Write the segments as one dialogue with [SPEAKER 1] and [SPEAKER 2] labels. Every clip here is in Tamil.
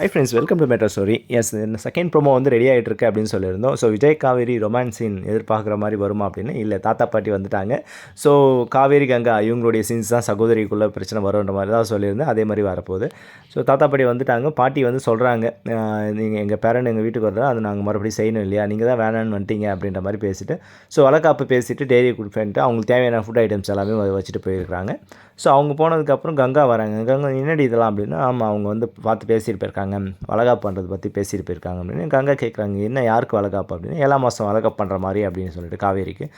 [SPEAKER 1] Hi friends welcome to metro stories இந்த செகண்ட் ப்ரோமோ வந்து ரெடி ஆகிட்டு இருக்கு அப்படின்னு சொல்லியிருந்தோம். So Vijay Kaveri romance scene எதிர்பார்க்குற மாதிரி வருமா அப்படின்னு? இல்லை தாத்தா பாட்டி வந்துட்டாங்க. ஸோ காவேரி கங்கா இவங்களுடைய சீன்ஸ் தான் சகோதரிக்குள்ளே பிரச்சனை வரும்ன்ற மாதிரி தான் சொல்லியிருந்தேன். அதே மாதிரி வரப்போகுது. ஸோ தாத்தா பாட்டி வந்துட்டாங்க. பாட்டி வந்து சொல்கிறாங்க நீங்கள் எங்கள் பேரண்ட் எங்கள் வீட்டுக்கு வர்றா அது நாங்கள் மறுபடியும் செய்யணும் இல்லையா? நீங்கள் தான் வேணான்னு வந்துட்டீங்க அப்படின்ற மாதிரி பேசிட்டு ஸோ வளக்காப்பு பேசிட்டு டெய்ரி கொடுப்பேன்ட்டு அவங்களுக்கு தேவையான ஃபுட் ஐட்டம்ஸ் எல்லாமே வச்சுட்டு போயிருக்காங்க ஸோ அவங்க போனதுக்கப்புறம் கங்கா வராங்க. கங்கா என்னடி இதெல்லாம் அப்படின்னா ஆமாம் அவங்க வந்து பார்த்து பேசிட்டு போயிருக்காங்க. வளகாப்பு பண்ணுறது பற்றி பேசிட்டு போயிருக்காங்க அப்படின்னு. கங்கா கேட்குறாங்க என்ன யாருக்கு வளகாப்பு? அப்படின்னு. ஏழாம் மாதம் வளகாப்பு பண்ணுற மாதிரி அப்படின்னு சொல்லிட்டு காவேரிக்கு.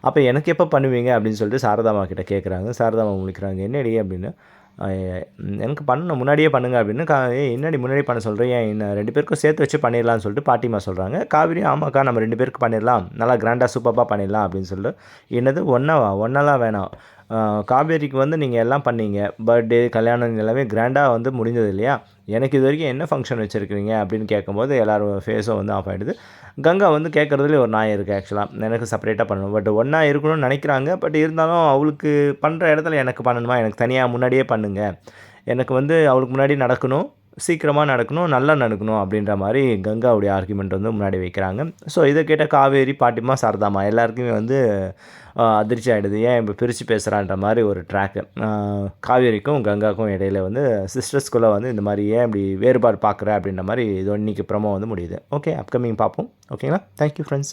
[SPEAKER 1] அப்போ எனக்கு எப்போ பண்ணுவீங்க? அப்படின்னு சொல்லிட்டு சாரதாமா கிட்டே கேட்குறாங்க. சாரதாமா முழிக்கிறாங்க என்னடி? அப்படின்னு. எனக்கு பண்ணணும் முன்னாடியே பண்ணுங்க அப்படின்னு. கா என்னடி முன்னாடி பண்ண சொல்கிறேன் ஏன் என்ன ரெண்டு பேருக்கும் சேர்த்து வச்சு பண்ணிடலாம்னு சொல்லிட்டு பாட்டிமா சொல்கிறாங்க காவிரியும் ஆமாக்கா நம்ம ரெண்டு பேருக்கு பண்ணிடலாம். நல்லா கிராண்டாக சூப்பராக பண்ணிடலாம் அப்படின்னு சொல்லிட்டு. என்னது ஒன்றாவா ஒன்றெல்லாம் வேணாம். காவேரிக்கு வந்து நீங்கள் எல்லாம் பண்ணீங்க. பர்த்டே கல்யாணம் எல்லாமே கிராண்டாக வந்து முடிஞ்சது இல்லையா? எனக்கு இது வரைக்கும் என்ன ஃபங்க்ஷன் வச்சுருக்கீங்க அப்படின்னு கேட்கும்போது எல்லோரும் ஃபேஸும் வந்து ஆஃப் ஆகிடுது கங்கா வந்து கேட்குறதுலேயே ஒரு நாய் இருக்குது ஆக்சுவலாக எனக்கு செப்பரேட்டாக பண்ணணும். பட் ஒன்றா இருக்கணும்னு நினைக்கிறாங்க. பட் இருந்தாலும் அவளுக்கு பண்ணுற இடத்துல எனக்கு பண்ணணுமா? எனக்கு தனியாக முன்னாடியே பண்ணுங்கள் எனக்கு வந்து அவளுக்கு முன்னாடி நடக்கணும். சீக்கிரமாக நடக்கணும் நல்லா நடக்கணும் அப்படின்ற மாதிரி கங்காவுடைய ஆர்குமெண்ட் வந்து முன்னாடி வைக்கிறாங்க. ஸோ இதை கேட்ட காவேரி பாட்டிமா சாரதாமா எல்லாருக்குமே வந்து அதிர்ச்சி ஆகிடுது ஏன் இப்போ பிரித்து பேசுகிறான்ற மாதிரி ஒரு ட்ராக்கு காவேரிக்கும் கங்காக்கும் இடையில வந்து சிஸ்டர்ஸ்குள்ளே வந்து இந்த மாதிரி ஏன் இப்படி வேறுபாடு பார்க்குற அப்படின்ற மாதிரி இது இன்னைக்கு ப்ரமோ வந்து முடியுது. ஓகே அப்கமிங் பார்ப்போம். ஓகேங்களா தேங்க்யூ ஃப்ரெண்ட்ஸ்